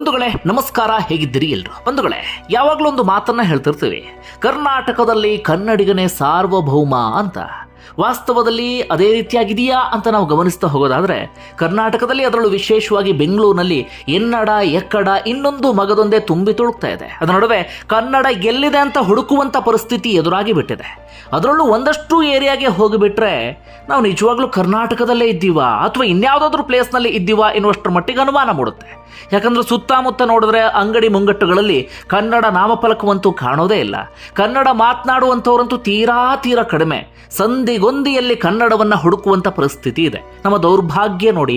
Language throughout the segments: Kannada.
ಬಂಧುಗಳೇ ನಮಸ್ಕಾರ ಹೇಗಿದ್ದೀರಿ ಎಲ್ರು? ಬಂಧುಗಳೇ ಯಾವಾಗಲೂ ಒಂದು ಮಾತನ್ನ ಹೇಳ್ತಿರ್ತೀವಿ. ಕರ್ನಾಟಕದಲ್ಲಿ ಕನ್ನಡಿಗನೇ ಸಾರ್ವಭೌಮ ಅಂತ. ವಾಸ್ತವದಲ್ಲಿ ಅದೇ ರೀತಿಯಾಗಿದೆಯಾ ಅಂತ ನಾವು ಗಮನಿಸ್ತಾ ಹೋಗೋದಾದ್ರೆ, ಕರ್ನಾಟಕದಲ್ಲಿ ಅದರಲ್ಲೂ ವಿಶೇಷವಾಗಿ ಬೆಂಗಳೂರಿನಲ್ಲಿ ಎನ್ನಡ, ಎಕ್ಕಡ ಇನ್ನೊಂದು ಮಗದೊಂದೇ ತುಂಬಿ ತುಳುಕ್ತಾ ಇದೆ. ಅದರ ನಡುವೆ ಕನ್ನಡ ಎಲ್ಲಿದೆ ಅಂತ ಹುಡುಕುವಂತ ಪರಿಸ್ಥಿತಿ ಎದುರಾಗಿ ಬಿಟ್ಟಿದೆ. ಅದರಲ್ಲೂ ಒಂದಷ್ಟು ಏರಿಯಾಗೆ ಹೋಗಿಬಿಟ್ರೆ ನಾವು ನಿಜವಾಗ್ಲೂ ಕರ್ನಾಟಕದಲ್ಲೇ ಇದ್ದೀವಾ ಅಥವಾ ಇನ್ಯಾವುದಾದ್ರೂ ಪ್ಲೇಸ್ನಲ್ಲಿ ಇದ್ದೀವಾ ಎನ್ನುವಷ್ಟರ ಮಟ್ಟಿಗೆ ಅನುಮಾನ ಮೂಡುತ್ತೆ. ಯಾಕಂದ್ರೆ ಸುತ್ತಮುತ್ತ ನೋಡಿದ್ರೆ ಅಂಗಡಿ ಮುಂಗಟ್ಟುಗಳಲ್ಲಿ ಕನ್ನಡ ನಾಮಫಲಕವಂತೂ ಕಾಣೋದೇ ಇಲ್ಲ. ಕನ್ನಡ ಮಾತನಾಡುವಂಥವ್ರಂತೂ ತೀರಾ ತೀರಾ ಕಡಿಮೆ. ಸಂಧಿಗೊಂದಿಯಲ್ಲಿ ಕನ್ನಡವನ್ನು ಹುಡುಕುವಂತ ಪರಿಸ್ಥಿತಿ ಇದೆ. ನಮ್ಮ ದೌರ್ಭಾಗ್ಯ ನೋಡಿ,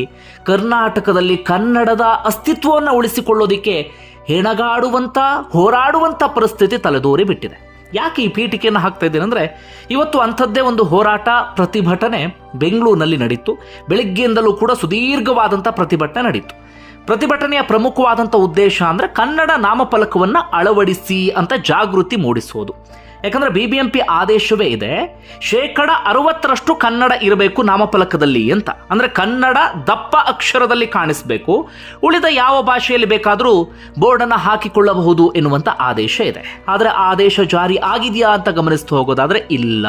ಕರ್ನಾಟಕದಲ್ಲಿ ಕನ್ನಡದ ಅಸ್ತಿತ್ವವನ್ನು ಉಳಿಸಿಕೊಳ್ಳೋದಿಕ್ಕೆ ಹೆಣಗಾಡುವಂತ, ಹೋರಾಡುವಂತ ಪರಿಸ್ಥಿತಿ ತಲೆದೋರಿ ಬಿಟ್ಟಿದೆ. ಯಾಕೆ ಈ ಪೀಠಿಕೆಯನ್ನು ಹಾಕ್ತಾ ಇದ್ದೀನಿ ಅಂದರೆ, ಇವತ್ತು ಅಂಥದ್ದೇ ಒಂದು ಹೋರಾಟ ಪ್ರತಿಭಟನೆ ಬೆಂಗಳೂರಿನಲ್ಲಿ ನಡೀತು. ಬೆಳಿಗ್ಗೆಯಿಂದಲೂ ಕೂಡ ಸುದೀರ್ಘವಾದಂಥ ಪ್ರತಿಭಟನೆ ನಡೀತು. ಪ್ರತಿಭಟನೆಯ ಪ್ರಮುಖವಾದಂಥ ಉದ್ದೇಶ ಅಂದರೆ ಕನ್ನಡ ನಾಮಫಲಕವನ್ನು ಅಳವಡಿಸಿ ಅಂತ ಜಾಗೃತಿ ಮೂಡಿಸೋದು. ಯಾಕಂದ್ರೆ ಬಿ ಬಿ ಆದೇಶವೇ ಇದೆ, ಶೇಕಡ ಅರವತ್ತರಷ್ಟು ಕನ್ನಡ ಇರಬೇಕು ನಾಮಫಲಕದಲ್ಲಿ ಅಂತ. ಅಂದ್ರೆ ಕನ್ನಡ ದಪ್ಪ ಅಕ್ಷರದಲ್ಲಿ ಕಾಣಿಸಬೇಕು, ಉಳಿದ ಯಾವ ಭಾಷೆಯಲ್ಲಿ ಬೇಕಾದರೂ ಬೋರ್ಡನ್ನು ಹಾಕಿಕೊಳ್ಳಬಹುದು ಎನ್ನುವಂತ ಆದೇಶ ಇದೆ. ಆದರೆ ಆದೇಶ ಜಾರಿ ಆಗಿದೆಯಾ ಅಂತ ಗಮನಿಸ್ತಾ ಹೋಗೋದಾದ್ರೆ ಇಲ್ಲ.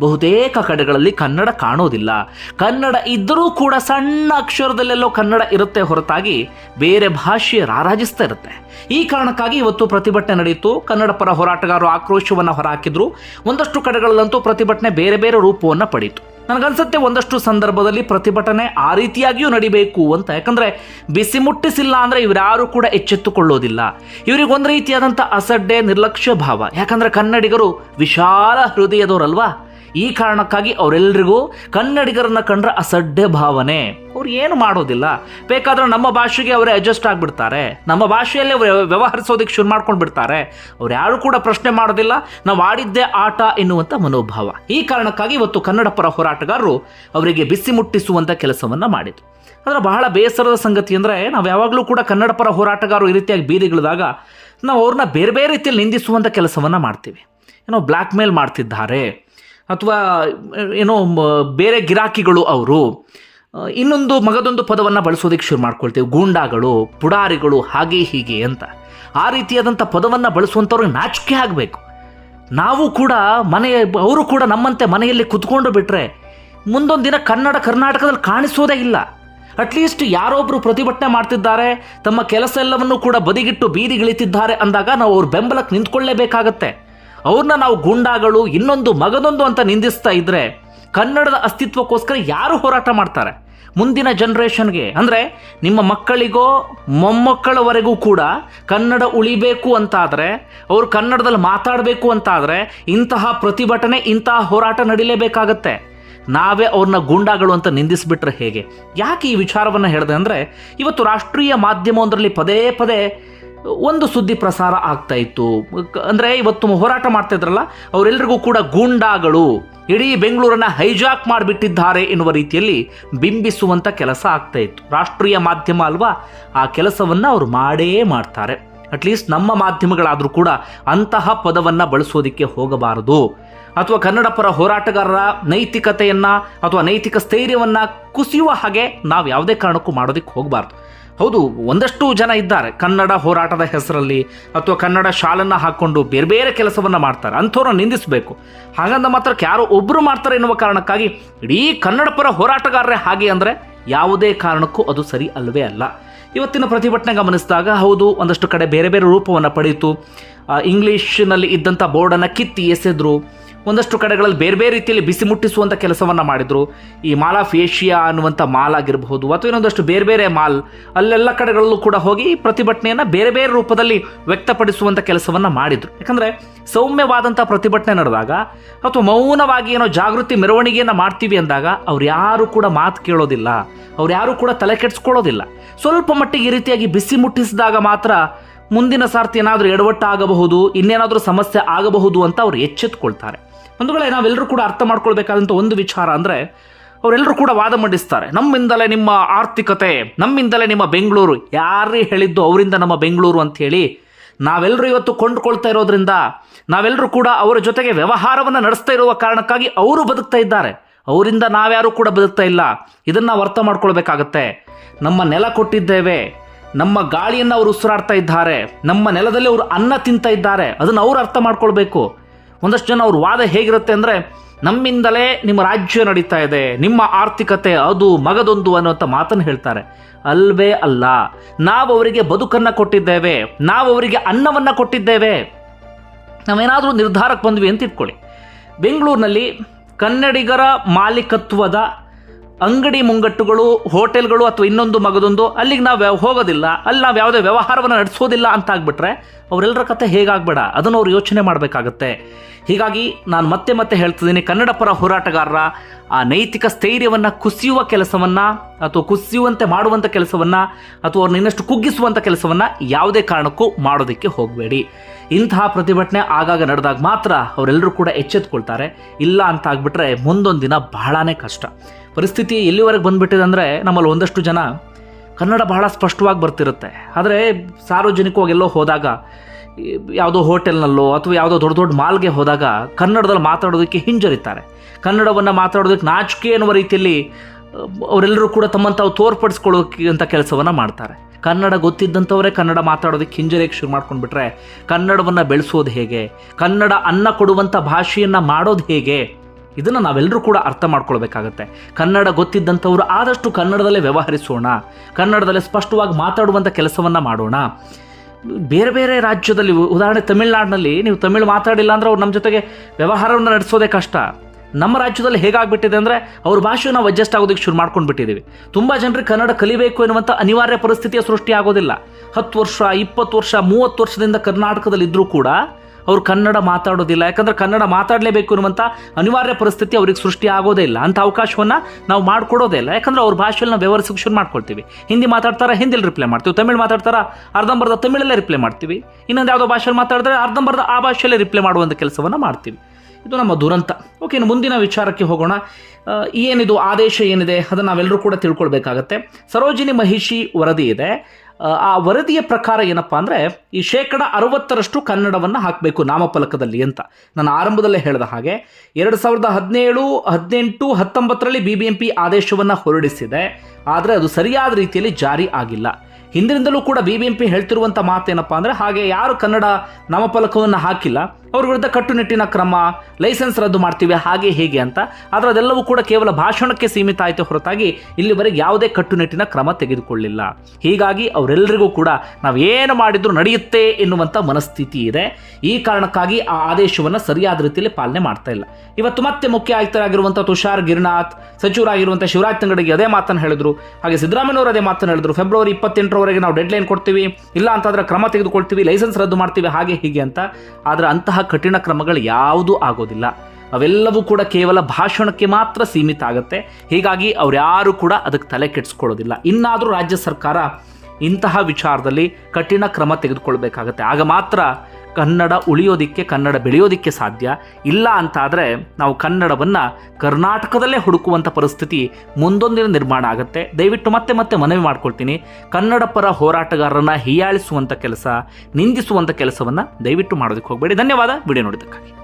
ಬಹುತೇಕ ಕಡೆಗಳಲ್ಲಿ ಕನ್ನಡ ಕಾಣೋದಿಲ್ಲ. ಕನ್ನಡ ಇದ್ದರೂ ಕೂಡ ಸಣ್ಣ ಅಕ್ಷರದಲ್ಲೆಲ್ಲೋ ಕನ್ನಡ ಇರುತ್ತೆ ಹೊರತಾಗಿ ಬೇರೆ ಭಾಷೆ ರಾರಾಜಿಸ್ತಾ ಇರುತ್ತೆ. ಈ ಕಾರಣಕ್ಕಾಗಿ ಇವತ್ತು ಪ್ರತಿಭಟನೆ ನಡೆಯಿತು ಕನ್ನಡ ಪರ ಹೋರಾಟಗಾರರು ಆಕ್ರೋಶವನ್ನು ಹೊರಹಾಕಿದ್ರು. ಒಂದಷ್ಟು ಕಡೆಗಳಲ್ಲಂತೂ ಪ್ರತಿಭಟನೆ ಬೇರೆ ಬೇರೆ ರೂಪವನ್ನು ಪಡೀತು. ನನಗನ್ಸುತ್ತೆ ಒಂದಷ್ಟು ಸಂದರ್ಭದಲ್ಲಿ ಪ್ರತಿಭಟನೆ ಆ ರೀತಿಯಾಗಿಯೂ ನಡಿಬೇಕು ಅಂತ. ಯಾಕಂದ್ರೆ ಬಿಸಿ ಮುಟ್ಟಿಸಿಲ್ಲ ಅಂದ್ರೆ ಇವರ್ಯಾರು ಕೂಡ ಎಚ್ಚೆತ್ತುಕೊಳ್ಳೋದಿಲ್ಲ. ಇವರಿಗೆ ಒಂದು ರೀತಿಯಾದಂಥ ಅಸಡ್ಡೆ, ನಿರ್ಲಕ್ಷ್ಯ ಭಾವ. ಯಾಕಂದ್ರೆ ಕನ್ನಡಿಗರು ವಿಶಾಲ ಹೃದಯದವರಲ್ವಾ ಈ ಕಾರಣಕ್ಕಾಗಿ ಅವರೆಲ್ಲರಿಗೂ ಕನ್ನಡಿಗರನ್ನ ಕಂಡ್ರೆ ಅಸಡ್ಡೆ ಭಾವನೆ. ಅವ್ರು ಏನು ಮಾಡೋದಿಲ್ಲ. ಬೇಕಾದ್ರೆ ನಮ್ಮ ಭಾಷೆಗೆ ಅವರೇ ಅಡ್ಜಸ್ಟ್ ಆಗಿಬಿಡ್ತಾರೆ. ನಮ್ಮ ಭಾಷೆಯಲ್ಲೇ ವ್ಯ- ವ್ಯವಹರಿಸೋದಕ್ಕೆ ಶುರು ಮಾಡ್ಕೊಂಡು ಬಿಡ್ತಾರೆ. ಅವ್ರು ಯಾರು ಕೂಡ ಪ್ರಶ್ನೆ ಮಾಡೋದಿಲ್ಲ. ನಾವು ಆಡಿದ್ದೇ ಆಟ ಎನ್ನುವಂಥ ಮನೋಭಾವ. ಈ ಕಾರಣಕ್ಕಾಗಿ ಇವತ್ತು ಕನ್ನಡ ಪರ ಹೋರಾಟಗಾರರು ಅವರಿಗೆ ಬಿಸಿ ಮುಟ್ಟಿಸುವಂಥ ಕೆಲಸವನ್ನು ಮಾಡಿದ್ರು. ಅಂದ್ರೆ ಬಹಳ ಬೇಸರದ ಸಂಗತಿ ಅಂದರೆ ನಾವು ಯಾವಾಗಲೂ ಕೂಡ ಕನ್ನಡ ಪರ ಹೋರಾಟಗಾರರು ಈ ರೀತಿಯಾಗಿ ಬೀದಿಗಿಳಿದಾಗ ನಾವು ಅವ್ರನ್ನ ಬೇರೆ ಬೇರೆ ರೀತಿಯಲ್ಲಿ ನಿಂದಿಸುವಂಥ ಕೆಲಸವನ್ನು ಮಾಡ್ತೀವಿ. ಏನೋ ಬ್ಲ್ಯಾಕ್ ಮೇಲ್ ಮಾಡ್ತಿದ್ದಾರೆ. ಅಥವಾ ಏನೋ ಬೇರೆ ಗಿರಾಕಿಗಳು ಅವರು ಇನ್ನೊಂದು ಮಗದೊಂದು ಪದವನ್ನು ಬಳಸೋದಕ್ಕೆ ಶುರು ಮಾಡ್ಕೊಳ್ತೀವಿ. ಗೂಂಡಾಗಳು, ಪುಡಾರಿಗಳು, ಹಾಗೆ ಹೀಗೆ ಅಂತ. ಆ ರೀತಿಯಾದಂಥ ಪದವನ್ನು ಬಳಸುವಂಥವ್ರಿಗೆ ನಾಚಿಕೆ ಆಗಬೇಕು. ನಾವು ಕೂಡ ಮನೆ ಅವರು ಕೂಡ ನಮ್ಮಂತೆ ಮನೆಯಲ್ಲಿ ಕುತ್ಕೊಂಡು ಬಿಟ್ಟರೆ ಮುಂದೊಂದು ದಿನ ಕನ್ನಡ ಕರ್ನಾಟಕದಲ್ಲಿ ಕಾಣಿಸೋದೇ ಇಲ್ಲ. ಅಟ್ಲೀಸ್ಟ್ ಯಾರೊಬ್ಬರು ಪ್ರತಿಭಟನೆ ಮಾಡ್ತಿದ್ದಾರೆ, ತಮ್ಮ ಕೆಲಸ ಎಲ್ಲವನ್ನು ಕೂಡ ಬದಿಗಿಟ್ಟು ಬೀದಿಗಿಳಿತಿದ್ದಾರೆ ಅಂದಾಗ ನಾವು ಅವ್ರ ಬೆಂಬಲಕ್ಕೆ ನಿಂತ್ಕೊಳ್ಳೇಬೇಕಾಗತ್ತೆ. ಅವ್ರನ್ನ ನಾವು ಗುಂಡಾಗಳು, ಇನ್ನೊಂದು ಮಗದೊಂದು ಅಂತ ನಿಂದಿಸ್ತಾ ಇದ್ರೆ ಕನ್ನಡದ ಅಸ್ತಿತ್ವಕ್ಕೋಸ್ಕರ ಯಾರು ಹೋರಾಟ ಮಾಡ್ತಾರೆ? ಮುಂದಿನ ಜನ್ರೇಷನ್ಗೆ ಅಂದರೆ ನಿಮ್ಮ ಮಕ್ಕಳಿಗೋ, ಮೊಮ್ಮಕ್ಕಳವರೆಗೂ ಕೂಡ ಕನ್ನಡ ಉಳಿಬೇಕು ಅಂತಾದರೆ, ಅವರು ಕನ್ನಡದಲ್ಲಿ ಮಾತಾಡಬೇಕು ಅಂತಾದರೆ ಇಂತಹ ಪ್ರತಿಭಟನೆ, ಇಂತಹ ಹೋರಾಟ ನಡಿಲೇಬೇಕಾಗತ್ತೆ. ನಾವೇ ಅವ್ರನ್ನ ಗೂಂಡಾಗಳು ಅಂತ ನಿಂದಿಸ್ಬಿಟ್ರೆ ಹೇಗೆ? ಯಾಕೆ ಈ ವಿಚಾರವನ್ನು ಹೇಳಿದೆ ಅಂದರೆ, ಇವತ್ತು ರಾಷ್ಟ್ರೀಯ ಮಾಧ್ಯಮವೊಂದರಲ್ಲಿ ಪದೇ ಪದೇ ಒಂದು ಸುದ್ದಿ ಪ್ರಸಾರ ಆಗ್ತಾ ಇತ್ತು. ಅಂದ್ರೆ ಇವತ್ತು ಹೋರಾಟ ಮಾಡ್ತಾ ಅವರೆಲ್ಲರಿಗೂ ಕೂಡ ಗೂಂಡಾಗಳು. ಇಡೀ ಬೆಂಗಳೂರನ್ನ ಹೈಜಾಕ್ ಮಾಡಿಬಿಟ್ಟಿದ್ದಾರೆ ಎನ್ನುವ ರೀತಿಯಲ್ಲಿ ಬಿಂಬಿಸುವಂತ ಕೆಲಸ ಆಗ್ತಾ ಇತ್ತು. ರಾಷ್ಟ್ರೀಯ ಮಾಧ್ಯಮ ಅಲ್ವಾ, ಆ ಕೆಲಸವನ್ನ ಅವರು ಮಾಡೇ ಮಾಡ್ತಾರೆ. ಅಟ್ಲೀಸ್ಟ್ ನಮ್ಮ ಮಾಧ್ಯಮಗಳಾದರೂ ಕೂಡ ಅಂತಹ ಪದವನ್ನು ಬಳಸೋದಿಕ್ಕೆ ಹೋಗಬಾರದು. ಅಥವಾ ಕನ್ನಡ ಪರ ಹೋರಾಟಗಾರರ ನೈತಿಕತೆಯನ್ನು ಅಥವಾ ನೈತಿಕ ಸ್ಥೈರ್ಯವನ್ನ ಕುಸಿಯುವ ಹಾಗೆ ನಾವು ಯಾವುದೇ ಕಾರಣಕ್ಕೂ ಮಾಡೋದಕ್ಕೆ ಹೋಗಬಾರ್ದು. ಹೌದು, ಒಂದಷ್ಟು ಜನ ಇದ್ದಾರೆ. ಕನ್ನಡ ಹೋರಾಟದ ಹೆಸರಲ್ಲಿ ಅಥವಾ ಕನ್ನಡ ಶಾಲನ್ನ ಹಾಕೊಂಡು ಬೇರೆ ಬೇರೆ ಕೆಲಸವನ್ನ ಮಾಡ್ತಾರೆ. ಅಂಥವ್ರನ್ನ ನಿಂದಿಸಬೇಕು. ಹಾಗಂದ ಮಾತ್ರ ಯಾರೋ ಒಬ್ಬರು ಮಾಡ್ತಾರೆ ಎನ್ನುವ ಕಾರಣಕ್ಕಾಗಿ ಇಡೀ ಕನ್ನಡ ಪರ ಹೋರಾಟಗಾರರೇ ಹಾಗೆ ಅಂದರೆ ಯಾವುದೇ ಕಾರಣಕ್ಕೂ ಅದು ಸರಿ ಅಲ್ಲವೇ ಅಲ್ಲ. ಇವತ್ತಿನ ಪ್ರತಿಭಟನೆ ಗಮನಿಸಿದಾಗ ಹೌದು, ಒಂದಷ್ಟು ಕಡೆ ಬೇರೆ ಬೇರೆ ರೂಪವನ್ನು ಪಡೆಯಿತು. ಇಂಗ್ಲಿಷ್ನಲ್ಲಿ ಇದ್ದಂಥ ಬೋರ್ಡನ್ನು ಕಿತ್ತಿ ಎಸೆದ್ರು. ಒಂದಷ್ಟು ಕಡೆಗಳಲ್ಲಿ ಬೇರೆ ಬೇರೆ ರೀತಿಯಲ್ಲಿ ಬಿಸಿ ಮುಟ್ಟಿಸುವಂಥ ಕೆಲಸವನ್ನು ಮಾಡಿದರು. ಈ ಮಾಲ್ ಆಫ್ ಏಷ್ಯಾ ಅನ್ನುವಂಥ ಮಾಲ್ ಆಗಿರಬಹುದು ಅಥವಾ ಇನ್ನೊಂದಷ್ಟು ಬೇರೆ ಬೇರೆ ಮಾಲ್, ಅಲ್ಲೆಲ್ಲ ಕಡೆಗಳಲ್ಲೂ ಕೂಡ ಹೋಗಿ ಪ್ರತಿಭಟನೆಯನ್ನು ಬೇರೆ ಬೇರೆ ರೂಪದಲ್ಲಿ ವ್ಯಕ್ತಪಡಿಸುವಂಥ ಕೆಲಸವನ್ನು ಮಾಡಿದರು. ಯಾಕಂದರೆ ಸೌಮ್ಯವಾದಂಥ ಪ್ರತಿಭಟನೆ ನಡೆದಾಗ ಅಥವಾ ಮೌನವಾಗಿ ಏನೋ ಜಾಗೃತಿ ಮೆರವಣಿಗೆಯನ್ನು ಮಾಡ್ತೀವಿ ಅಂದಾಗ ಅವ್ರು ಯಾರು ಕೂಡ ಮಾತು ಕೇಳೋದಿಲ್ಲ. ಅವ್ರು ಯಾರು ಕೂಡ ತಲೆ ಕೆಡಿಸ್ಕೊಳ್ಳೋದಿಲ್ಲ. ಸ್ವಲ್ಪ ಮಟ್ಟಿಗೆ ಈ ರೀತಿಯಾಗಿ ಬಿಸಿ ಮುಟ್ಟಿಸಿದಾಗ ಮಾತ್ರ ಮುಂದಿನ ಸಾರ್ತಿ ಏನಾದರೂ ಎಡವಟ್ಟಾಗಬಹುದು, ಇನ್ನೇನಾದರೂ ಸಮಸ್ಯೆ ಆಗಬಹುದು ಅಂತ ಅವರು ಎಚ್ಚೆತ್ಕೊಳ್ತಾರೆ. ಒಂದು ವೇಳೆ ನಾವೆಲ್ಲರೂ ಕೂಡ ಅರ್ಥ ಮಾಡ್ಕೊಳ್ಬೇಕಾದಂಥ ಒಂದು ವಿಚಾರ ಅಂದರೆ, ಅವರೆಲ್ಲರೂ ಕೂಡ ವಾದ ಮಂಡಿಸ್ತಾರೆ. ನಮ್ಮಿಂದಲೇ ನಿಮ್ಮ ಆರ್ಥಿಕತೆ, ನಮ್ಮಿಂದಲೇ ನಿಮ್ಮ ಬೆಂಗಳೂರು, ಯಾರೇ ಹೇಳಿದ್ದು ಅವರಿಂದ ನಮ್ಮ ಬೆಂಗಳೂರು ಅಂತ ಹೇಳಿ, ನಾವೆಲ್ಲರೂ ಇವತ್ತು ಕೊಂಡುಕೊಳ್ತಾ ಇರೋದ್ರಿಂದ, ನಾವೆಲ್ಲರೂ ಕೂಡ ಅವರ ಜೊತೆಗೆ ವ್ಯವಹಾರವನ್ನು ನಡೆಸ್ತಾ ಇರುವ ಕಾರಣಕ್ಕಾಗಿ ಅವರು ಬದುಕ್ತಾ ಇದ್ದಾರೆ. ಅವರಿಂದ ನಾವ್ಯಾರೂ ಕೂಡ ಬದುಕ್ತಾ ಇಲ್ಲ. ಇದನ್ನು ಅರ್ಥ ಮಾಡ್ಕೊಳ್ಬೇಕಾಗತ್ತೆ. ನಮ್ಮ ನೆಲ ಕೊಟ್ಟಿದ್ದೇವೆ. ನಮ್ಮ ಗಾಳಿಯನ್ನು ಅವರು ಉಸಿರಾಡ್ತಾ ಇದ್ದಾರೆ. ನಮ್ಮ ನೆಲದಲ್ಲಿ ಅವರು ಅನ್ನ ತಿಂತ ಇದ್ದಾರೆ. ಅದನ್ನು ಅವರು ಅರ್ಥ ಮಾಡ್ಕೊಳ್ಬೇಕು. ಒಂದಷ್ಟು ಜನ ಅವ್ರ ವಾದ ಹೇಗಿರುತ್ತೆ ಅಂದರೆ, ನಮ್ಮಿಂದಲೇ ನಿಮ್ಮ ರಾಜ್ಯ ನಡೀತಾ ಇದೆ, ನಿಮ್ಮ ಆರ್ಥಿಕತೆ ಅದು ಮಗದೊಂದು ಅನ್ನುವಂಥ ಮಾತನ್ನು ಹೇಳ್ತಾರೆ. ಅಲ್ವೇ ಅಲ್ಲ. ನಾವು ಅವರಿಗೆ ಬದುಕನ್ನು ಕೊಟ್ಟಿದ್ದೇವೆ, ನಾವು ಅವರಿಗೆ ಅನ್ನವನ್ನು ಕೊಟ್ಟಿದ್ದೇವೆ. ನಾವೇನಾದರೂ ನಿರ್ಧಾರಕ್ಕೆ ಬಂದ್ವಿ ಅಂತ ಇಟ್ಕೊಳ್ಳಿ. ಬೆಂಗಳೂರಿನಲ್ಲಿ ಕನ್ನಡಿಗರ ಮಾಲೀಕತ್ವದ ಅಂಗಡಿ ಮುಂಗಟ್ಟುಗಳು, ಹೋಟೆಲ್ಗಳು ಅಥವಾ ಇನ್ನೊಂದು ಮಗದೊಂದು ಅಲ್ಲಿಗೆ ನಾವು ಹೋಗೋದಿಲ್ಲ. ಅಲ್ಲಿ ನಾವು ಯಾವುದೇ ವ್ಯವಹಾರವನ್ನು ನಡೆಸೋದಿಲ್ಲ ಅಂತ ಆಗ್ಬಿಟ್ರೆ ಅವರೆಲ್ಲರ ಕತೆ ಹೇಗಾಗಬೇಡ. ಅದನ್ನು ಅವ್ರು ಯೋಚನೆ ಮಾಡಬೇಕಾಗತ್ತೆ. ಹೀಗಾಗಿ ನಾನು ಮತ್ತೆ ಮತ್ತೆ ಹೇಳ್ತಿದ್ದೀನಿ, ಕನ್ನಡ ಪರ ಹೋರಾಟಗಾರರ ಆ ನೈತಿಕ ಸ್ಥೈರ್ಯವನ್ನು ಕುಸಿಯುವ ಕೆಲಸವನ್ನು ಅಥವಾ ಕುಸಿಯುವಂತೆ ಮಾಡುವಂಥ ಕೆಲಸವನ್ನು ಅಥವಾ ಅವ್ರನ್ನ ಇನ್ನಷ್ಟು ಕುಗ್ಗಿಸುವಂಥ ಕೆಲಸವನ್ನು ಯಾವುದೇ ಕಾರಣಕ್ಕೂ ಮಾಡೋದಕ್ಕೆ ಹೋಗಬೇಡಿ. ಇಂತಹ ಪ್ರತಿಭಟನೆ ಆಗಾಗ ನಡೆದಾಗ ಮಾತ್ರ ಅವರೆಲ್ಲರೂ ಕೂಡ ಎಚ್ಚೆತ್ಕೊಳ್ತಾರೆ. ಇಲ್ಲ ಅಂತ ಆಗ್ಬಿಟ್ರೆ ಮುಂದೊಂದು ದಿನ ಬಹಳನೇ ಕಷ್ಟ. ಪರಿಸ್ಥಿತಿ ಎಲ್ಲಿವರೆಗೆ ಬಂದುಬಿಟ್ಟಿದೆ ಅಂದರೆ ನಮ್ಮಲ್ಲಿ ಒಂದಷ್ಟು ಜನ ಕನ್ನಡ ಬಹಳ ಸ್ಪಷ್ಟವಾಗಿ ಬರ್ತಿರುತ್ತೆ. ಆದರೆ ಸಾರ್ವಜನಿಕವಾಗಿ ಎಲ್ಲೋ ಹೋದಾಗ, ಯಾವುದೋ ಹೋಟೆಲ್ನಲ್ಲೋ ಅಥವಾ ಯಾವುದೋ ದೊಡ್ಡ ದೊಡ್ಡ ಮಾಲ್ಗೆ ಹೋದಾಗ ಕನ್ನಡದಲ್ಲಿ ಮಾತಾಡೋದಕ್ಕೆ ಹಿಂಜರಿತಾರೆ. ಕನ್ನಡವನ್ನು ಮಾತಾಡೋದಕ್ಕೆ ನಾಚಿಕೆ ಅನ್ನುವ ರೀತಿಯಲ್ಲಿ, ಅವರೆಲ್ಲರೂ ಕೂಡ ತಮ್ಮನ್ನು ತಾವು ತೋರ್ಪಡಿಸ್ಕೊಳ್ಳೋಕೆ ಅಂತ ಕೆಲಸವನ್ನು ಮಾಡ್ತಾರೆ. ಕನ್ನಡ ಗೊತ್ತಿದ್ದಂಥವರೇ ಕನ್ನಡ ಮಾತಾಡೋದಕ್ಕೆ ಹಿಂಜರಿಯಕ್ಕೆ ಶುರು ಮಾಡ್ಕೊಂಡ್ಬಿಟ್ರೆ ಕನ್ನಡವನ್ನು ಬೆಳೆಸೋದು ಹೇಗೆ? ಕನ್ನಡ ಅನ್ನ ಕೊಡುವಂಥ ಭಾಷೆಯನ್ನು ಮಾಡೋದು ಹೇಗೆ? ಇದನ್ನು ನಾವೆಲ್ಲರೂ ಕೂಡ ಅರ್ಥ ಮಾಡ್ಕೊಳ್ಬೇಕಾಗತ್ತೆ. ಕನ್ನಡ ಗೊತ್ತಿದ್ದಂಥವರು ಆದಷ್ಟು ಕನ್ನಡದಲ್ಲೇ ವ್ಯವಹರಿಸೋಣ. ಕನ್ನಡದಲ್ಲೇ ಸ್ಪಷ್ಟವಾಗಿ ಮಾತಾಡುವಂಥ ಕೆಲಸವನ್ನು ಮಾಡೋಣ. ಬೇರೆ ಬೇರೆ ರಾಜ್ಯದಲ್ಲಿ, ಉದಾಹರಣೆ ತಮಿಳ್ನಾಡಿನಲ್ಲಿ, ನೀವು ತಮಿಳು ಮಾತಾಡಿಲ್ಲ ಅಂದರೆ ಅವ್ರು ನಮ್ಮ ಜೊತೆಗೆ ವ್ಯವಹಾರವನ್ನು ನಡೆಸೋದೇ ಕಷ್ಟ. ನಮ್ಮ ರಾಜ್ಯದಲ್ಲಿ ಹೇಗಾಗ್ಬಿಟ್ಟಿದೆ ಅಂದರೆ ಅವ್ರ ಭಾಷೆ ನಾವು ಅಡ್ಜಸ್ಟ್ ಆಗೋದಕ್ಕೆ ಶುರು ಮಾಡ್ಕೊಂಡು ಬಿಟ್ಟಿದ್ದೀವಿ ತುಂಬ ಜನರಿಗೆ ಕನ್ನಡ ಕಲಿಬೇಕು ಎನ್ನುವಂಥ ಅನಿವಾರ್ಯ ಪರಿಸ್ಥಿತಿಯ ಸೃಷ್ಟಿ ಆಗೋದಿಲ್ಲ ಹತ್ತು ವರ್ಷ, ಇಪ್ಪತ್ತು ವರ್ಷ, ಮೂವತ್ತು ವರ್ಷದಿಂದ ಕರ್ನಾಟಕದಲ್ಲಿ ಇದ್ದರೂ ಕೂಡ ಅವ್ರು ಕನ್ನಡ ಮಾತಾಡೋದಿಲ್ಲ. ಯಾಕಂದ್ರೆ ಕನ್ನಡ ಮಾತಾಡಲೇಬೇಕು ಅನ್ನುವಂಥ ಅನಿವಾರ್ಯ ಪರಿಸ್ಥಿತಿ ಅವ್ರಿಗೆ ಸೃಷ್ಟಿ ಆಗೋದೇ ಇಲ್ಲ. ಅಂಥ ಅವಕಾಶವನ್ನು ನಾವು ಮಾಡಿಕೊಡೋದೇ ಇಲ್ಲ. ಯಾಕಂದರೆ ಅವ್ರ ಭಾಷೆಯಲ್ಲಿ ನಾವು ವ್ಯವಹರಿಸೋಕೆ ಶುರು ಮಾಡ್ಕೊಳ್ತೀವಿ. ಹಿಂದಿ ಮಾತಾಡ್ತಾರೆ? ಹಿಂದಿಲಿ ರಿಪ್ಲೈ ಮಾಡ್ತೀವಿ. ತಮಿಳು ಮಾತಾಡ್ತಾರ? ಅರ್ಧಂಬರ್ಧ ತಮಿಳಲ್ಲೇ ರಿಪ್ಲೈ ಮಾಡ್ತೀವಿ. ಇನ್ನೊಂದು ಯಾವುದೋ ಭಾಷೆಯಲ್ಲಿ ಮಾತಾಡಿದ್ರೆ ಅರ್ಧಂಬರ್ಧ ಆ ಭಾಷೆಯಲ್ಲೇ ರಿಪ್ಲೈ ಮಾಡುವಂಥ ಕೆಲಸವನ್ನು ಮಾಡ್ತೀವಿ. ಇದು ನಮ್ಮ ದುರಂತ. ಓಕೆ, ಇನ್ನು ಮುಂದಿನ ವಿಚಾರಕ್ಕೆ ಹೋಗೋಣ. ಏನಿದು ಆದೇಶ ಏನಿದೆ ಅದನ್ನು ನಾವೆಲ್ಲರೂ ಕೂಡ ತಿಳ್ಕೊಳ್ಬೇಕಾಗತ್ತೆ. ಸರೋಜಿನಿ ಮಹಿಷಿ ವರದಿ ಇದೆ. ಆ, ವರದಿಯ ಪ್ರಕಾರ ಏನಪ್ಪಾ ಅಂದರೆ ಈ ಶೇಕಡ ಅರವತ್ತರಷ್ಟು ಕನ್ನಡವನ್ನು ಹಾಕಬೇಕು ನಾಮಫಲಕದಲ್ಲಿ ಅಂತ. ನಾನು ಆರಂಭದಲ್ಲೇ ಹೇಳಿದ ಹಾಗೆ ಎರಡು ಸಾವಿರದ ಹದಿನೇಳು ಹದಿನೆಂಟು ಹತ್ತೊಂಬತ್ತರಲ್ಲಿ ಬಿ ಬಿ ಎಂ ಪಿ ಆದೇಶವನ್ನು ಹೊರಡಿಸಿದೆ. ಆದರೆ ಅದು ಸರಿಯಾದ ರೀತಿಯಲ್ಲಿ ಜಾರಿ ಆಗಿಲ್ಲ. ಹಿಂದಿನಿಂದಲೂ ಕೂಡ ಬಿ ಬಿ ಎಂ ಪಿ ಹೇಳ್ತಿರುವಂಥ ಮಾತೇನಪ್ಪ ಅಂದರೆ ಹಾಗೆ ಯಾರು ಕನ್ನಡ ನಾಮಫಲಕವನ್ನು ಹಾಕಿಲ್ಲ ಅವ್ರ ವಿರುದ್ಧ ಕಟ್ಟುನಿಟ್ಟಿನ ಕ್ರಮ, ಲೈಸೆನ್ಸ್ ರದ್ದು ಮಾಡ್ತೀವಿ, ಹಾಗೆ ಹೇಗೆ ಅಂತ. ಆದರೆ ಅದೆಲ್ಲವೂ ಕೂಡ ಕೇವಲ ಭಾಷಣಕ್ಕೆ ಸೀಮಿತ ಆಯಿತು ಹೊರತಾಗಿ ಇಲ್ಲಿವರೆಗೆ ಯಾವುದೇ ಕಟ್ಟುನಿಟ್ಟಿನ ಕ್ರಮ ತೆಗೆದುಕೊಳ್ಳಿಲ್ಲ. ಹೀಗಾಗಿ ಅವರೆಲ್ಲರಿಗೂ ಕೂಡ ನಾವು ಏನು ಮಾಡಿದ್ರು ನಡೆಯುತ್ತೆ ಎನ್ನುವಂಥ ಮನಸ್ಥಿತಿ ಇದೆ. ಈ ಕಾರಣಕ್ಕಾಗಿ ಆ ಆದೇಶವನ್ನು ಸರಿಯಾದ ರೀತಿಯಲ್ಲಿ ಪಾಲನೆ ಮಾಡ್ತಾ ಇಲ್ಲ. ಇವತ್ತು ಮತ್ತೆ ಮುಖ್ಯ ಆಯುಕ್ತರಾಗಿರುವಂಥ ತುಷಾರ್ ಗಿರ್ನಾಥ್ ಸಚಿವರಾಗಿರುವಂಥ ಶಿವರಾಜ್ ತಂಗಡಿಗೆ ಅದೇ ಮಾತನ್ನು ಹೇಳಿದ್ರು. ಹಾಗೆ ಸಿದ್ದರಾಮಯ್ಯವರು ಅದೇ ಮಾತನ್ನು ಹೇಳಿದ್ರು. ಫೆಬ್ರವರಿ ಇಪ್ಪತ್ತೆಂಟರವರೆಗೆ ನಾವು ಡೆಡ್ಲೈನ್ ಕೊಡ್ತೀವಿ, ಇಲ್ಲ ಅಂತಂದ್ರೆ ಕ್ರಮ ತೆಗೆದುಕೊಳ್ತೀವಿ, ಲೈಸೆನ್ಸ್ ರದ್ದು ಮಾಡ್ತೀವಿ, ಹಾಗೆ ಹೀಗೆ ಅಂತ. ಆದರೆ ಅಂತಹ ಕಠಿಣ ಕ್ರಮಗಳು ಯಾವುದೂ ಆಗೋದಿಲ್ಲ. ಅವೆಲ್ಲವೂ ಕೂಡ ಕೇವಲ ಭಾಷಣಕ್ಕೆ ಮಾತ್ರ ಸೀಮಿತ ಆಗುತ್ತೆ. ಹೀಗಾಗಿ ಅವ್ರು ಯಾರು ಕೂಡ ಅದಕ್ಕೆ ತಲೆ ಕೆಡಿಸ್ಕೊಳ್ಳೋದಿಲ್ಲ. ಇನ್ನಾದರೂ ರಾಜ್ಯ ಸರ್ಕಾರ ಇಂತಹ ವಿಚಾರದಲ್ಲಿ ಕಠಿಣ ಕ್ರಮ ತೆಗೆದುಕೊಳ್ಬೇಕಾಗತ್ತೆ. ಆಗ ಮಾತ್ರ ಕನ್ನಡ ಉಳಿಯೋದಿಕ್ಕೆ, ಕನ್ನಡ ಬೆಳೆಯೋದಿಕ್ಕೆ ಸಾಧ್ಯ? ಇಲ್ಲ ಅಂತಾದರೆ ನಾವು ಕನ್ನಡವನ್ನು ಕರ್ನಾಟಕದಲ್ಲೇ ಹುಡುಕುವಂಥ ಪರಿಸ್ಥಿತಿ ಮುಂದೊಂದಿನ ನಿರ್ಮಾಣ ಆಗುತ್ತೆ. ದಯವಿಟ್ಟು ಮತ್ತೆ ಮತ್ತೆ ಮನವಿ ಮಾಡ್ಕೊಳ್ತೀನಿ. ಕನ್ನಡ ಪರ ಹೋರಾಟಗಾರರನ್ನ ಹೀಯಾಳಿಸುವಂಥ ಕೆಲಸ, ನಿಂದಿಸುವಂಥ ಕೆಲಸವನ್ನು ದಯವಿಟ್ಟು ಮಾಡೋದಕ್ಕೆ ಹೋಗಬೇಡಿ. ಧನ್ಯವಾದ. ವಿಡಿಯೋ ನೋಡಿದ್ದಕ್ಕಾಗಿ.